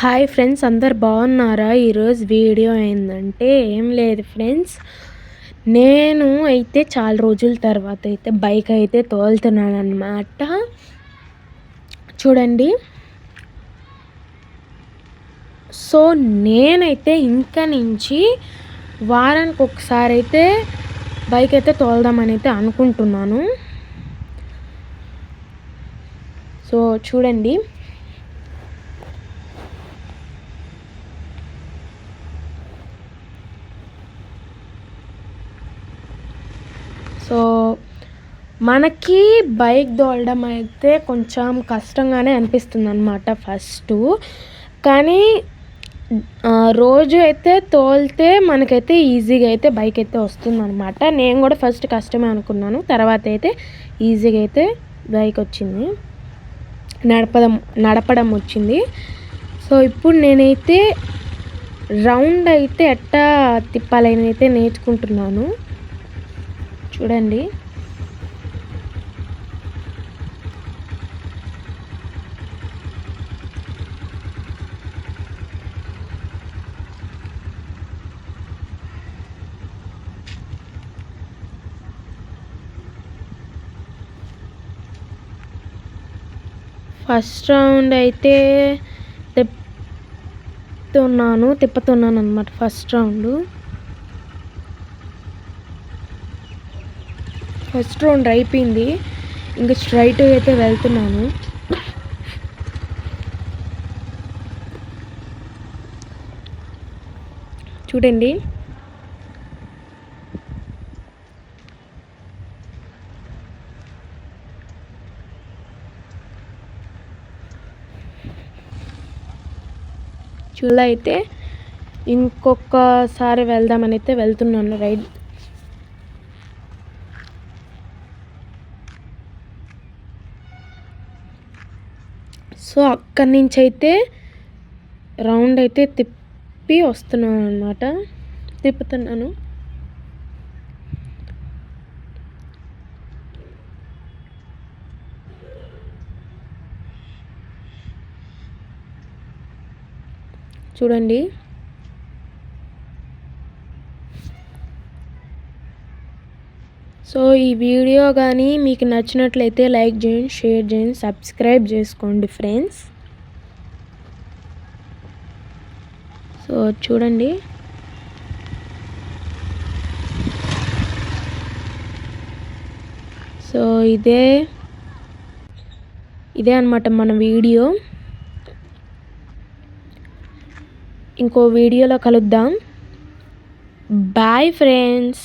Hi friends అందరు బాగున్నారా? ఈరోజు వీడియో ఏంటంటే ఏం లేదు ఫ్రెండ్స్. నేను అయితే చాలా రోజుల తర్వాత అయితే బైక్ అయితే తోలుతున్నాను అనమాట చూడండి. సో నేనైతే ఇంకా నుంచి వారానికి ఒకసారి అయితే బైక్ అయితే తోలుదామని అయితే అనుకుంటున్నాను. సో చూడండి. సో మనకి బైక్ దోలడం అయితే కొంచెం కష్టంగానే అనిపిస్తుంది అనమాట ఫస్ట్. కానీ రోజు అయితే తోలితే మనకైతే ఈజీగా అయితే బైక్ అయితే వస్తుందన్నమాట. నేను కూడా ఫస్ట్ కష్టమే అనుకున్నాను. తర్వాత అయితే ఈజీగా అయితే బైక్ వచ్చింది. నడపడం నడపడం వచ్చింది. సో ఇప్పుడు నేనైతే రౌండ్ అయితే ఎట్టా తిప్పాలని అయితే నేర్చుకుంటున్నాను. చూడండి. ఫస్ట్ రౌండ్ అయితే తిప్పుతున్నాను తిప్పుతున్నాను అనమాట ఫస్ట్ రౌండ్. ఫస్ట్ రౌండ్ అయిపోయింది. ఇంకా స్ట్రైట్ అయితే వెళ్తున్నాను. చూడండి. చూడ అయితే ఇంకొకసారి వెళ్దామని అయితే వెళ్తున్నాను. రైడ్ సో అక్కడి నుంచి అయితే రౌండ్ అయితే తిప్పి వస్తున్నాను అనమాట తిప్పుతున్నాను. చూడండి. సో ఈ వీడియో కానీ మీకు నచ్చినట్లయితే లైక్ చేయండి షేర్ చేయండి సబ్స్క్రైబ్ చేసుకోండి ఫ్రెండ్స్. సో చూడండి. సో ఇదే ఇదే అనమాట మన వీడియో. ఇంకో వీడియోలో కలుద్దాం. Bye friends